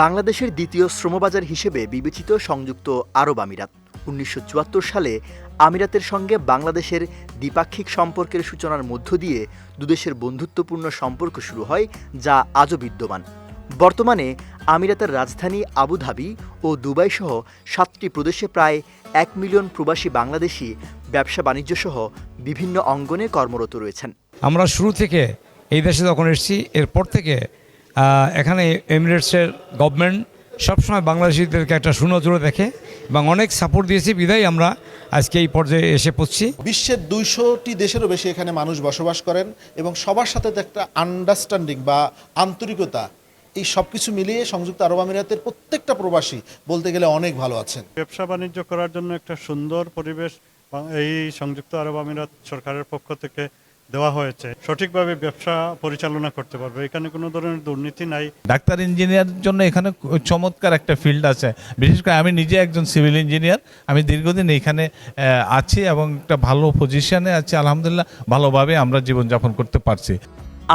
বাংলাদেশের দ্বিতীয় শ্রমবাজার হিসেবে বিবেচিত সংযুক্ত আরব আমিরাত। উনিশশো চুয়াত্তর সালে আমিরাতের সঙ্গে বাংলাদেশের দ্বিপাক্ষিক সম্পর্কের সূচনার মধ্য দিয়ে দুদেশের বন্ধুত্বপূর্ণ সম্পর্ক শুরু হয়, যা আজও বিদ্যমান। বর্তমানে আমিরাতের রাজধানী আবুধাবি ও দুবাই সহ সাতটি প্রদেশে প্রায় এক মিলিয়ন প্রবাসী বাংলাদেশি, ব্যবসা বাণিজ্য সহ বিভিন্ন অঙ্গনে কর্মরত রয়েছেন। আমরা শুরু থেকে এই দেশে যখন এসেছি, এরপর থেকে এখানে এমিরেটসের গভর্নমেন্ট সবসময় বাংলাদেশিদেরকে একটা সুনজরে দেখে এবং অনেক সাপোর্ট দিয়েছে। বিদায় আমরা আজকে এই পর্যায়ে এসে পড়ছি। বিশ্বের দুইশোটি দেশেরও বেশি এখানে মানুষ বসবাস করেন এবং সবার সাথে তো একটা আন্ডারস্ট্যান্ডিং বা আন্তরিকতা এই সব কিছু মিলিয়ে সংযুক্ত আরব আমিরাতের প্রত্যেকটা প্রবাসী বলতে গেলে অনেক ভালো আছেন। ব্যবসা বাণিজ্য করার জন্য একটা সুন্দর পরিবেশ এই সংযুক্ত আরব আমিরাত সরকারের পক্ষ থেকে দেওয়া হয়েছে। সঠিকভাবে ব্যবসা পরিচালনা করতে পারবে। এখানে কোনো ধরনের দুর্নীতি নাই। ডাক্তার ইঞ্জিনিয়ার জন্য এখানে চমৎকার একটা ফিল্ড আছে। বিশেষ করে আমি নিজে একজন সিভিল ইঞ্জিনিয়ার আমি দীর্ঘদিন এখানে আছি এবং একটা ভালো পজিশনে আছি। আলহামদুলিল্লাহ ভালোভাবে আমরা জীবনযাপন করতে পারছি।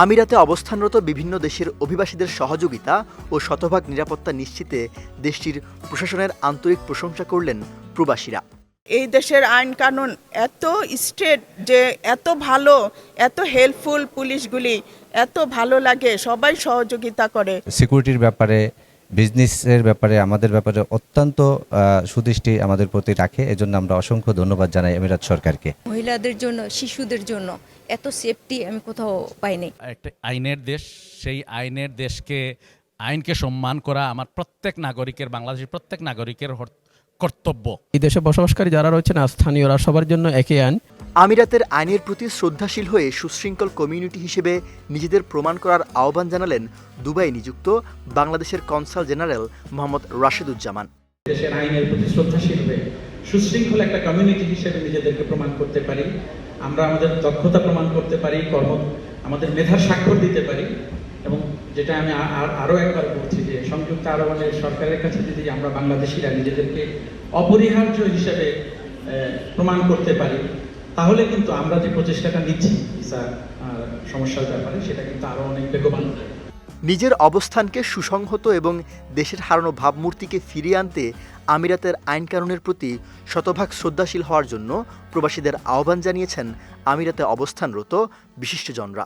আমিরাতে অবস্থানরত বিভিন্ন দেশের অভিবাসীদের সহযোগিতা ও শতভাগ নিরাপত্তা নিশ্চিতে দেশটির প্রশাসনের আন্তরিক প্রশংসা করলেন প্রবাসীরা। এই দেশের আইন কানুন এত স্ট্রেট যে এত ভালো এত হেল্পফুল পুলিশগুলি এত ভালো লাগে সবাই সহযোগিতা করে। সিকিউরিটির ব্যাপারে বিজনেসের ব্যাপারে আমাদের ব্যাপারে অত্যন্ত সুদৃষ্টি আমাদের প্রতি রাখে। এজন্য আমরা অসংখ্য ধন্যবাদ জানাই আমিরাত সরকারকে। মহিলাদের জন্য শিশুদের জন্য এত সেফটি আমি কোথাও পাইনি। একটা আইনের দেশ সেই আইনের দেশকে আইনকে সম্মান করা আমার প্রত্যেক নাগরিকের বাংলাদেশের প্রত্যেক নাগরিকের হর- কর্তব্য। এই দেশে বসবাসকারী যারা রয়েছেন স্থানীয়রা সবার জন্য একই আইন। আমিরাতের আইনের প্রতি শ্রদ্ধাশীল হয়ে সুশৃঙ্খল কমিউনিটি হিসেবে নিজেদের প্রমাণ করার আহ্বান জানালেন দুবাই নিযুক্ত বাংলাদেশের কনসাল জেনারেল মোহাম্মদ রাশেদুজ্জামান। দেশের আইনের প্রতি শ্রদ্ধাশীল হয়ে সুশৃঙ্খল একটা কমিউনিটি হিসেবে নিজেদেরকে প্রমাণ করতে পারি আমরা আমাদের দক্ষতা প্রমাণ করতে পারি কর্ম আমাদের মেধার স্বাক্ষর দিতে পারি এবং যেটা আমি আ- আর- আরও একবার বলছি যে সংযুক্ত আরব আমিরাত সরকারের কাছে যদি আমরা বাংলাদেশিরা নিজেদেরকে অপরিহার্য হিসেবে প্রমাণ করতে পারি, তাহলে কিন্তু আমরা যে প্রচেষ্টাটা নিচ্ছি, ভিসা সমস্যার ব্যাপারে, সেটা কিন্তু আরও অনেক বেগবান নিজের অবস্থানকে সুসংহত এবং দেশের হারানো ভাবমূর্তিকে ফিরিয়ে আনতে আমিরাতের আইনকানুনের প্রতি শতভাগ শ্রদ্ধাশীল হওয়ার জন্য প্রবাসীদের আহ্বান জানিয়েছেন আমিরাতে অবস্থানরত বিশিষ্টজনরা।